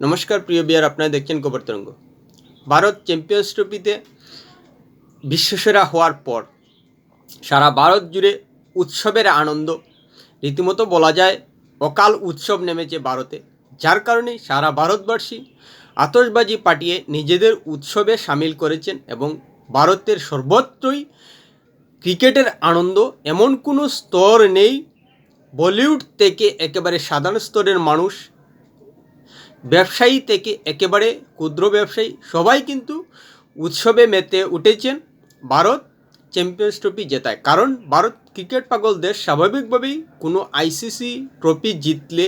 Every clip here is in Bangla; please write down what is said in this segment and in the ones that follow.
নমস্কার, প্রিয় বিয়ার, আপনারা দেখছেন খবর তরঙ্গ। ভারত চ্যাম্পিয়ন্স ট্রফিতে বিশ্বসেরা হওয়ার পর সারা ভারত জুড়ে উৎসবের আনন্দ, রীতিমতো বলা যায় অকাল উৎসব নেমেছে ভারতে। যার কারণে সারা ভারতবাসী আতশবাজি পাঠিয়ে নিজেদের উৎসবে সামিল করেছেন এবং ভারতের সর্বত্রই ক্রিকেটের আনন্দ এমন কোনো স্তর নেই, বলিউড থেকে একেবারে সাধারণ স্তরের মানুষ ব্যবসায়ী থেকে একেবারে ক্ষুদ্র ব্যবসায়ী, সবাই কিন্তু উৎসবে মেতে উঠেছেন ভারত চ্যাম্পিয়ন্স ট্রফি জেতায়। কারণ ভারত ক্রিকেট পাগল দেশ স্বাভাবিকভাবেই কোনো আইসিসি ট্রফি জিতলে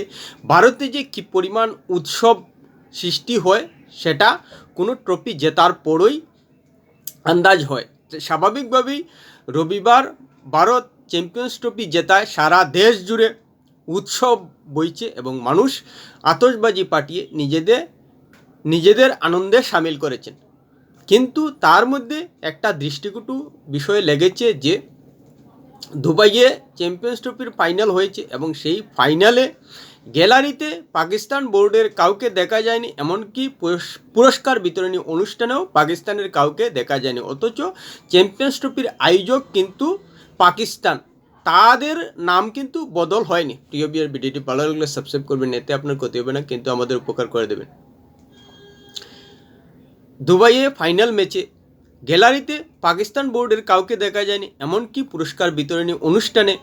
ভারতে যে কী পরিমাণ উৎসব সৃষ্টি হয়, সেটা কোনো ট্রফি জেতার পরই আন্দাজ হয়। স্বাভাবিকভাবেই রবিবার ভারত চ্যাম্পিয়ন্স ট্রফি জেতায় সারা দেশ জুড়ে উৎসব বইছে এবং মানুষ আতশবাজি পাঠিয়ে নিজেদের নিজেদের আনন্দে সামিল করেছেন। কিন্তু তার মধ্যে একটা দৃষ্টিকটু বিষয়ে লেগেছে যে, দুবাইয়ে চ্যাম্পিয়ন্স ট্রফির ফাইনাল হয়েছে এবং সেই ফাইনালে গ্যালারিতে পাকিস্তান বোর্ডের কাউকে দেখা যায়নি, এমনকি পুরস্কার বিতরণী অনুষ্ঠানেও পাকিস্তানের কাউকে দেখা যায়নি। অথচ চ্যাম্পিয়ন্স ট্রফির আয়োজক কিন্তু পাকিস্তান। তাদের নাম কিন্তু বদল হয়নি। প্রিয় বিয়ার ভিডিওটি ভালো লাগলে সাবস্ক্রাইব করবেন, এতে আপনার ক্ষতি হবে না, কিন্তু আমাদের উপকার করে দেবেন। দুবাইয়ে ফাইনাল ম্যাচে গ্যালারিতে পাকিস্তান বোর্ডের কাউকে দেখা যায়নি, এমনকি পুরস্কার বিতরণী অনুষ্ঠানে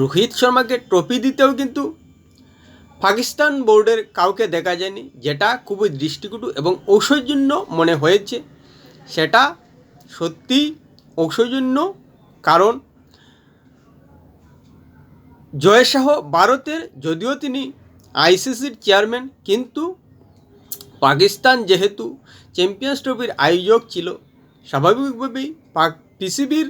রোহিত শর্মাকে ট্রফি দিতেও কিন্তু পাকিস্তান বোর্ডের কাউকে দেখা যায়নি, যেটা খুবই দৃষ্টিকটু এবং ঔষধজন্য মনে হয়েছে। সেটা সত্যি ঔষধজন্য কারণ জয় শাহ ভারতের, যদিও তিনি আইসিসির চেয়ারম্যান, কিন্তু পাকিস্তান যেহেতু চ্যাম্পিয়ন্স ট্রফির আয়োজক ছিল, স্বাভাবিকভাবেই পাক পিসিবির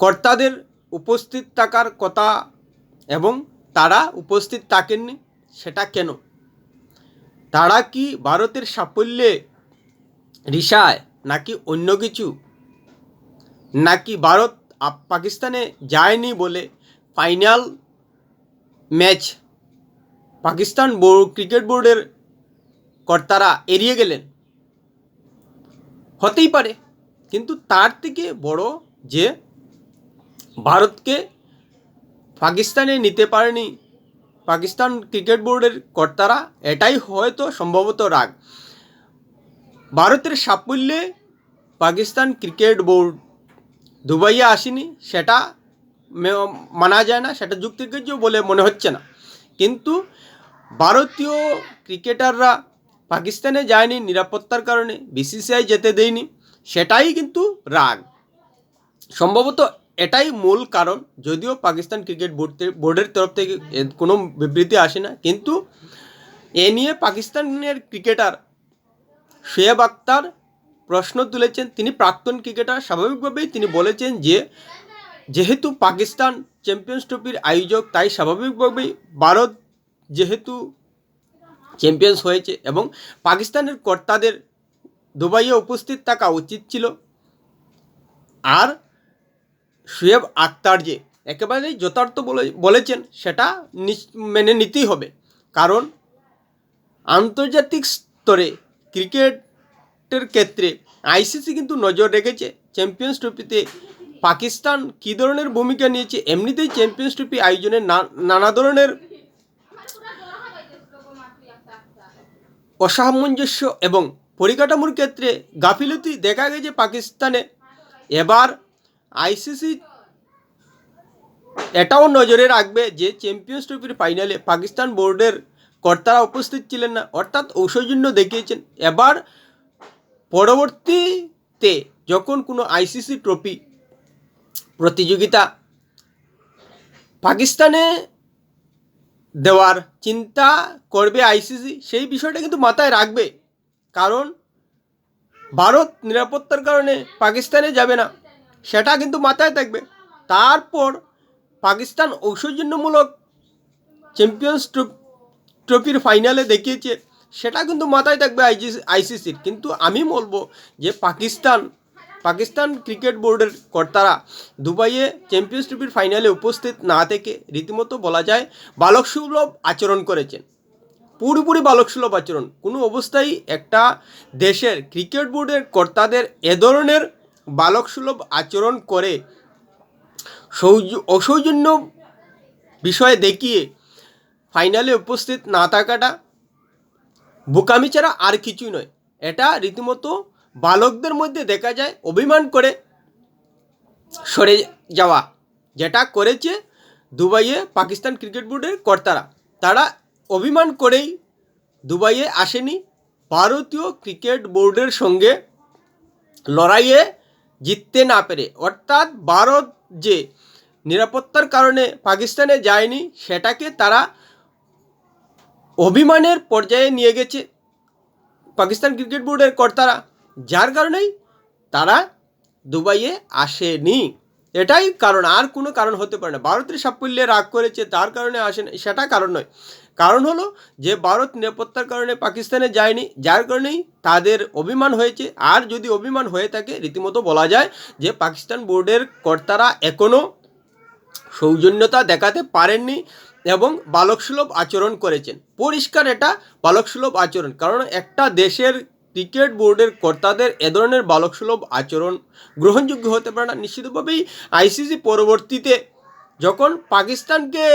কর্তাদের উপস্থিত থাকার কথা এবং তারা উপস্থিত থাকেননি, সেটা কেন? তারা কি ভারতের সাফল্যে রিসায় নাকি অন্য কিছু? নাকি ভারত পাকিস্তানে যায়নি বলে final match Pakistan board cricket বোর্ডের কর্তারা এড়িয়ে গেলেন। হতেই পারে, কিন্তু তার থেকে বড় যে ভারতকে পাকিস্তানে নিতে পারেনি পাকিস্তান ক্রিকেট বোর্ডের কর্তারা, এটাই হয়তো সম্ভবত রাগ। ভারতের সাফল্যে পাকিস্তান ক্রিকেট বোর্ড দুবাইয়ে আসেনি, সেটা মানা যায় না, সেটা যুক্তিগ্রাহ্য বলে মনে হচ্ছে না। কিন্তু ভারতীয় ক্রিকেটাররা পাকিস্তানে যায়নি নিরাপত্তার কারণে বিসিসিআই যেতে দেয়নি, সেটাই কিন্তু রাগ। সম্ভবত এটাই মূল কারণ, যদিও পাকিস্তান ক্রিকেট বোর্ডের তরফ থেকে কোনো বিবৃতি আসে না, কিন্তু এ নিয়ে পাকিস্তানের ক্রিকেটার শোয়েব আক্তার প্রশ্ন তুলেছেন, তিনি প্রাক্তন ক্রিকেটার। স্বাভাবিকভাবেই তিনি বলেছেন যে, যেহেতু পাকিস্তান চ্যাম্পিয়ন্স ট্রফির আয়োজক, তাই স্বাভাবিকভাবেই ভারত যেহেতু চ্যাম্পিয়ন্স হয়েছে এবং পাকিস্তানের কর্তাদের দুবাইয়ে উপস্থিত থাকা উচিত ছিল। আর শুয়েব আক্তার যে একেবারেই যথার্থ বলে, বলেছেন, সেটা মেনে নিতেই হবে। কারণ আন্তর্জাতিক স্তরে ক্রিকেটের ক্ষেত্রে আইসিসি কিন্তু নজর রেখেছে। চ্যাম্পিয়ন্স ট্রফিতে পাকিস্তান কী ধরনের ভূমিকা নিয়েছে এমনিতেই চ্যাম্পিয়ন্স ট্রফি আয়োজনে নানা ধরনের অসামঞ্জস্য এবং পরিকাঠামোর ক্ষেত্রে গাফিলতি দেখা গেছে পাকিস্তানে। এবার আইসিসি এটাও নজরে রাখবে যে চ্যাম্পিয়ন্স ট্রফির ফাইনালে পাকিস্তান বোর্ডের কর্তারা উপস্থিত ছিলেন না, অর্থাৎ ঔষধজন্য দেখিয়েছেন। এবার পরবর্তীতে যখন কোনো আইসিসি ট্রফি প্রতিযোগিতা পাকিস্তানে দেওয়ার চিন্তা করবে আইসিসি, সেই বিষয়টা কিন্তু মাথায় রাখবে। কারণ ভারত নিরাপত্তার কারণে পাকিস্তানে যাবে না, সেটা কিন্তু মাথায় থাকবে। তারপর পাকিস্তান ঔষধজন্যমূলক চ্যাম্পিয়ন্স ট্রফ- ট্রফির ফাইনালে দেখিয়েছে সেটা কিন্তু মাথায় থাকবে আইসিসি আইসিসির কিন্তু আমি বলব যে পাকিস্তান পাকিস্তান ক্রিকেট বোর্ডের কর্তারা দুবাইয়ে চ্যাম্পিয়ন্স ট্রফির ফাইনালে উপস্থিত না থেকে রীতিমতো বলা যায় বালক সুলভ আচরণ করেছেন। পুরোপুরি বালকসুলভ আচরণ। কোনো অবস্থায় একটা দেশের ক্রিকেট বোর্ডের কর্তাদের এ ধরনের বালকসুলভ আচরণ করে সৌজ, অসৌজন্য বিষয়ে দেখিয়ে ফাইনালে উপস্থিত না থাকাটা বোকামি ছাড়া আর কিছুই নয়। এটা রীতিমতো বালকদের মধ্যে দেখা যায়, অভিমান করে সরে যাওয়া, যেটা করেছে দুবাইয়ে পাকিস্তান ক্রিকেট বোর্ডের কর্তারা। তারা অভিমান করেই দুবাইয়ে আসেনি। ভারতীয় ক্রিকেট বোর্ডের সঙ্গে লড়াইয়ে জিততে না পেরে, অর্থাৎ ভারত যে নিরাপত্তার কারণে পাকিস্তানে যায়নি, সেটাকে তারা অভিমানের পর্যায়ে নিয়ে গেছে পাকিস্তান ক্রিকেট বোর্ডের কর্তারা। যার কারণেই তারা দুবাইয়ে আসেনি। এটাই কারণ, আর কোনো কারণ হতে পারে না। ভারতের সাফল্যে রাগ করেছে, তার কারণে আসে সেটা কারণ নয়। কারণ হলো যে, ভারত নিরাপত্তার কারণে পাকিস্তানে যায়নি, যার কারণেই তাদের অভিমান হয়েছে। আর যদি অভিমান হয়ে থাকে, রীতিমতো বলা যায় যে, পাকিস্তান বোর্ডের কর্তারা এখনও সৌজন্যতা দেখাতে পারেননি। এবং বালকসুলভ আচরণ করেছেন। পরিষ্কার এটা বালকসুলভ আচরণ, কারণ একটা দেশের ক্রিকেট বোর্ডের কর্তাদের এ ধরনের বালকসুলভ আচরণ গ্রহণযোগ্য হতে পারে না। নিশ্চিতভাবেই আইসিসি পরবর্তীতে যখন পাকিস্তানকে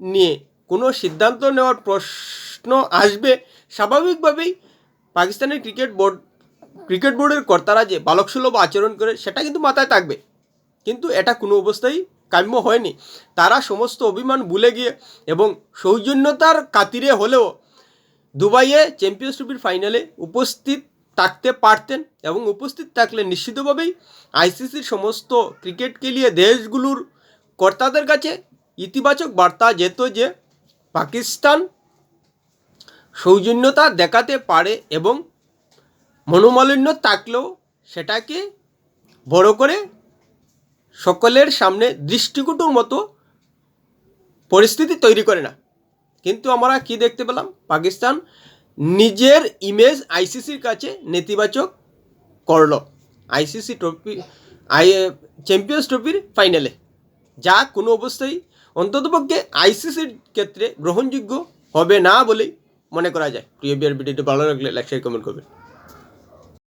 নিয়ে কোনো সিদ্ধান্ত নেওয়ার প্রশ্ন আসবে, স্বাভাবিকভাবেই পাকিস্তানের ক্রিকেট বোর্ড, ক্রিকেট বোর্ডের কর্তারা যে বালকসুলভ আচরণ করে সেটা কিন্তু মাথায় থাকবে। কিন্তু এটা কোনো অবস্থায় কাম্য হয়নি। তারা সমস্ত অভিমান ভুলে গিয়ে এবং সৌজন্যতার খাতিরে হলেও দুবাইয়ে চ্যাম্পিয়ন্স ট্রফির ফাইনালে উপস্থিত থাকতে পারতেন এবং উপস্থিত থাকলে নিশ্চিতভাবেই আইসিসির সমস্ত ক্রিকেট খেলিয়ে দেশগুলোর কর্তাদের কাছে ইতিবাচক বার্তা যেত যে পাকিস্তান সৌজন্যতা দেখাতে পারে এবং মনোমালিন্য থাকলেও সেটাকে বড় করে সকলের সামনে দৃষ্টিকটুর মতো পরিস্থিতি তৈরি করে না। কিন্তু আমরা কি দেখতে পেলাম? পাকিস্তান নিজের ইমেজ আইসিসির কাছে নেতিবাচক করল। আইসিসি ট্রফি আই চ্যাম্পিয়ন্স ট্রফির ফাইনালে যা কোনো অবস্থায় অন্ততপক্ষে আইসিসির ক্ষেত্রে গ্রহণযোগ্য হবে না বলেই মনে করা যায়। প্রিয় বিআর ভিডিওটি ভালো লাগলে লাইক শেয়ার কমেন্ট করবেন।